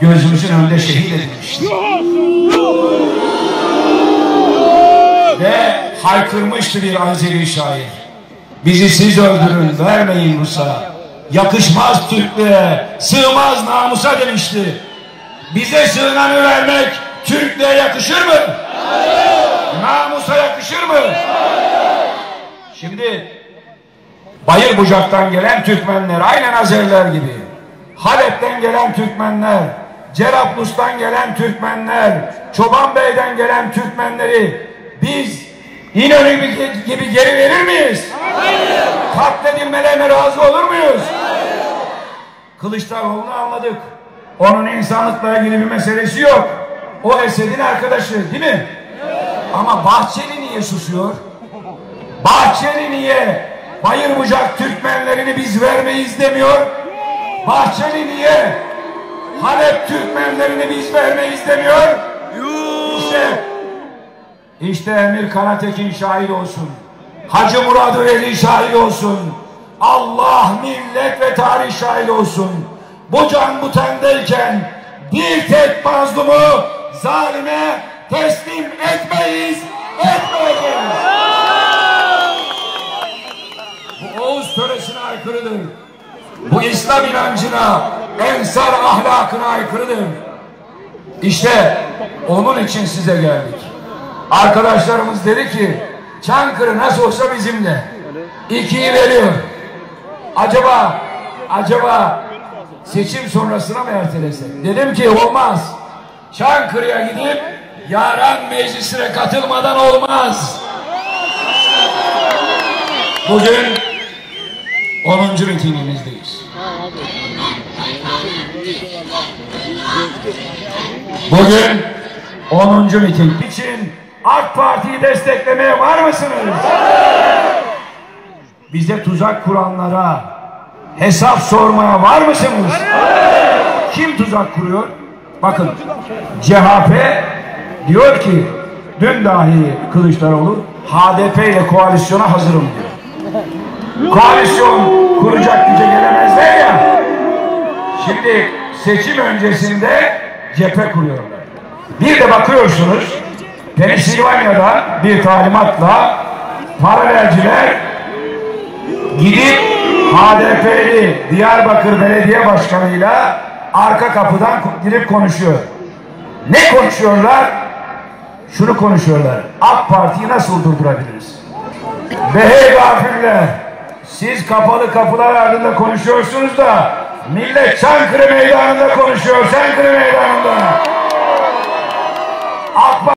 gözümüzün önünde şehit edilmişti. Ve haykırmıştı bir Azeri şair. Bizi siz öldürün, vermeyin Rus'a. Yakışmaz Türklüğe, sığmaz namusa demişti. Bize sığınanı vermek Türklüğe yakışır mı? Namusa yakışır mı? Şimdi Bayır Bucak'tan gelen Türkmenler, aynen Azeriler gibi. Halep'ten gelen Türkmenler, Cerablus'tan gelen Türkmenler, Çoban Bey'den gelen Türkmenleri biz İnönü gibi geri verir miyiz? Hayır. Katledilmelerine razı olur muyuz? Hayır. Kılıçdaroğlu'nu anladık. Onun insanlıkla ilgili bir meselesi yok. O Esed'in arkadaşı değil mi? Evet. Ama Bahçeli niye susuyor? Bahçeli niye Bayır bucak Türkmenlerini biz vermeyiz demiyor? Bahçeli niye Halep Türkmenlerini biz vermeyiz demiyor? İşte işte Emir Karatekin şahit olsun. Hacı Murad Veli şahit olsun. Allah, millet ve tarih şahit olsun. Bu can bu tendeyken bir tek mazlumu zalime teslim etmeyiz, etmeyeceğiz. Bu Oğuz töresine aykırıdır. Bu İslam inancına, ensar ahlakına aykırıdır. İşte onun için size geldik. Arkadaşlarımız dedi ki Çankırı nasıl olsa bizimle. İkiyi veriyor. Acaba acaba seçim sonrasına mı ertelesek? Dedim ki olmaz. Çankırı'ya gidip yaran meclisine katılmadan olmaz. Bugün 10. mitingimizdeyiz. Bugün 10. miting için AK Parti'yi desteklemeye var mısınız? Bize tuzak kuranlara hesap sormaya var mısınız? Kim tuzak kuruyor? Bakın CHP diyor ki dün dahi Kılıçdaroğlu HDP ile koalisyona hazırım diyor. Koalisyon kuracak güce gelemezler ya. Şimdi seçim öncesinde cephe kuruyorlar. Bir de bakıyorsunuz Pensilvanya'da bir talimatla paralelciler gidip HDP'li Diyarbakır Belediye Başkanı'yla arka kapıdan girip konuşuyor. Ne konuşuyorlar? Şunu konuşuyorlar. AK Parti'yi nasıl durdurabiliriz? Ve hey gafirler siz kapalı kapılar ardında konuşuyorsunuz da Millet Çankırı Meydanı'nda konuşuyor. Çankırı Meydanı'nda. Akba